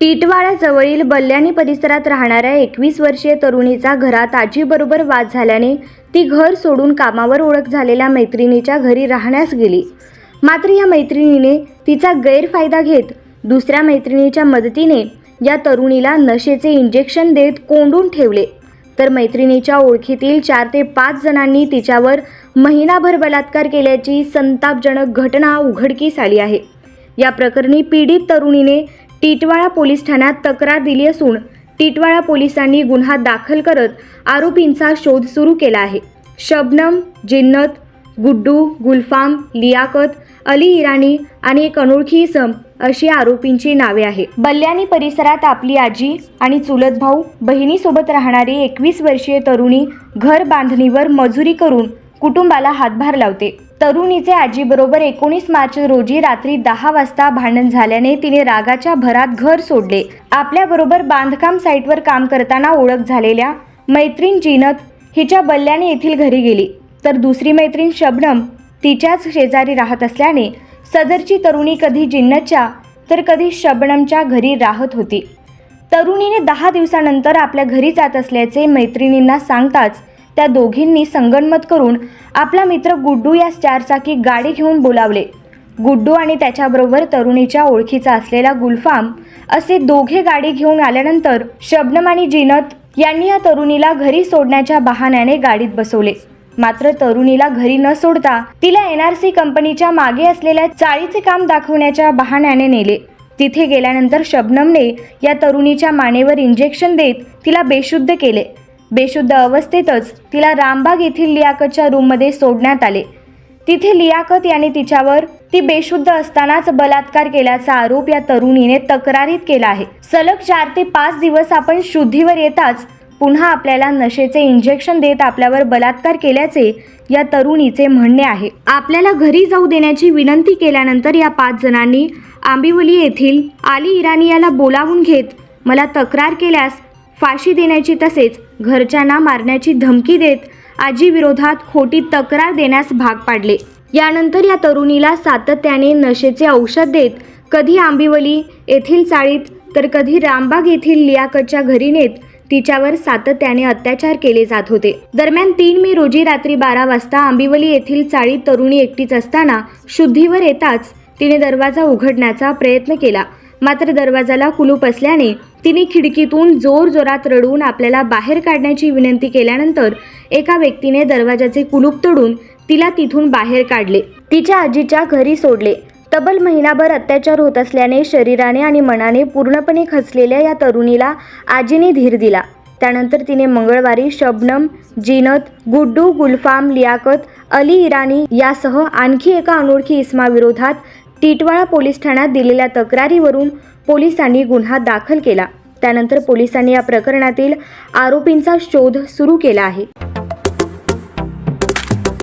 टिटवाळ्याजवळील बल्ल्याणी परिसरात राहणाऱ्या एकवीस वर्षीय तरुणीचा घरात आजीबरोबर वाद झाल्याने ती घर सोडून कामावर ओळख झालेल्या मैत्रिणीच्या घरी राहण्यास गेली. मात्र या मैत्रिणीने तिचा गैरफायदा घेत दुसऱ्या मैत्रिणीच्या मदतीने या तरुणीला नशेचे इंजेक्शन देत कोंडून ठेवले. तर मैत्रिणीच्या ओळखीतील चार ते पाच जणांनी तिच्यावर महिनाभर बलात्कार केल्याची संतापजनक घटना उघडकीस आली आहे. या प्रकरणी पीडित तरुणीने टिटवाळा पोलीस ठाण्यात तक्रार दिली असून टिटवाळा पोलिसांनी गुन्हा दाखल करत आरोपींचा शोध सुरू केला आहे. शबनम जिन्नत गुड्डू गुलफाम लियाकत अली इराणी आणि एक अनोळखी इसम अशी आरोपींची नावे आहे बल्ल्याणी परिसरात आपली आजी आणि चुलत भाऊ बहिणीसोबत राहणारी एकवीस वर्षीय तरुणी घर बांधणीवर मजुरी करून कुटुंबाला हातभार लावते. तरुणीचे आजीबरोबर एकोणीस मार्च रोजी रात्री दहा वाजता भांडण झाल्याने तिने रागाच्या भरात घर सोडले. आपल्याबरोबर बांधकाम साईटवर काम करताना ओळख झालेल्या मैत्रीण जिनत हिच्या बल्ल्याने येथील घरी गेली. तर दुसरी मैत्रीण शबनम तिच्याच शेजारी राहत असल्याने सदरची तरुणी कधी जिन्नतच्या तर कधी शबनमच्या घरी राहत होती. तरुणीने दहा दिवसानंतर आपल्या घरी जात असल्याचे मैत्रिणींना सांगताच त्या दोघींनी संगनमत करून आपला मित्र गुड्डू या चारचाकी गाडी घेऊन बोलावले. गुड्डू आणि त्याच्याबरोबर तरुणीच्या ओळखीचा असलेला गुलफाम असे दोघे गाडी घेऊन आल्यानंतर शबनम आणि जिनत यांनी या तरुणीला घरी सोडण्याच्या बहाण्याने गाडीत बसवले. मात्र तरुणीला घरी न सोडता तिला एन आर सी कंपनीच्या मागे असलेल्या चाळीचे काम दाखवण्याच्या बहाण्याने नेले. तिथे गेल्यानंतर शबनमने या तरुणीच्या मानेवर इंजेक्शन देत तिला बेशुद्ध केले. बेशुद्ध अवस्थेतच तिला रामबाग येथील लियाकतच्या रूममध्ये सोडण्यात आले. तिथे लियाकत याने तिच्यावर ती बेशुद्ध असतानाच बलात्कार केल्याचा आरोप या तरुणीने तक्रारीत केला आहे. सलग चार ते पाच दिवस आपण शुद्धीवर येताच पुन्हा आपल्याला नशेचे इंजेक्शन देत आपल्यावर बलात्कार केल्याचे या तरुणीचे म्हणणे आहे. आपल्याला घरी जाऊ देण्याची विनंती केल्यानंतर या पाच जणांनी आंबिवली येथील आली इराणी याला बोलावून घेत मला तक्रार केल्यास फाशी देण्याची तसेच घरच्यांना मारण्याची धमकी देत आजीविरोधात खोटी तक्रार देण्यास भाग पाडले. यानंतर या तरुणीला सातत्याने नशेचे औषध देत कधी आंबिवली येथील चाळीत तर कधी रामबाग येथील लियाकतच्या घरी नेत तिच्यावर सातत्याने अत्याचार केले जात होते. दरम्यान तीन मे रोजी रात्री बारा वाजता आंबिवली येथील चाळीत तरुणी एकटीच असताना शुद्धीवर येताच तिने दरवाजा उघडण्याचा प्रयत्न केला. मात्र दरवाजाला कुलूप असल्याने तिने खिडकीतून जोर जोरात रडून आपल्याला बाहेर काढण्याची विनंती केल्यानंतर एका व्यक्तीने दरवाजाचे कुलूप तोडून तिला तिथून बाहेर काढले. तिच्या आजीच्या घरी सोडले. तब्बल महिनाभर अत्याचार होत असल्याने शरीराने आणि मनाने पूर्णपणे खचलेल्या या तरुणीला आजीने धीर दिला. त्यानंतर तिने मंगळवारी शबनम जिनत गुड्डू गुलफाम लियाकत अली इराणी यासह आणखी एका अनोळखी इस्माविरोधात टिटवाळा पोलीस ठाण्यात दिलेल्या तक्रारीवरून पोलिसांनी गुन्हा दाखल केला. त्यानंतर पोलिसांनी या प्रकरणातील आरोपींचा शोध सुरू केला आहे.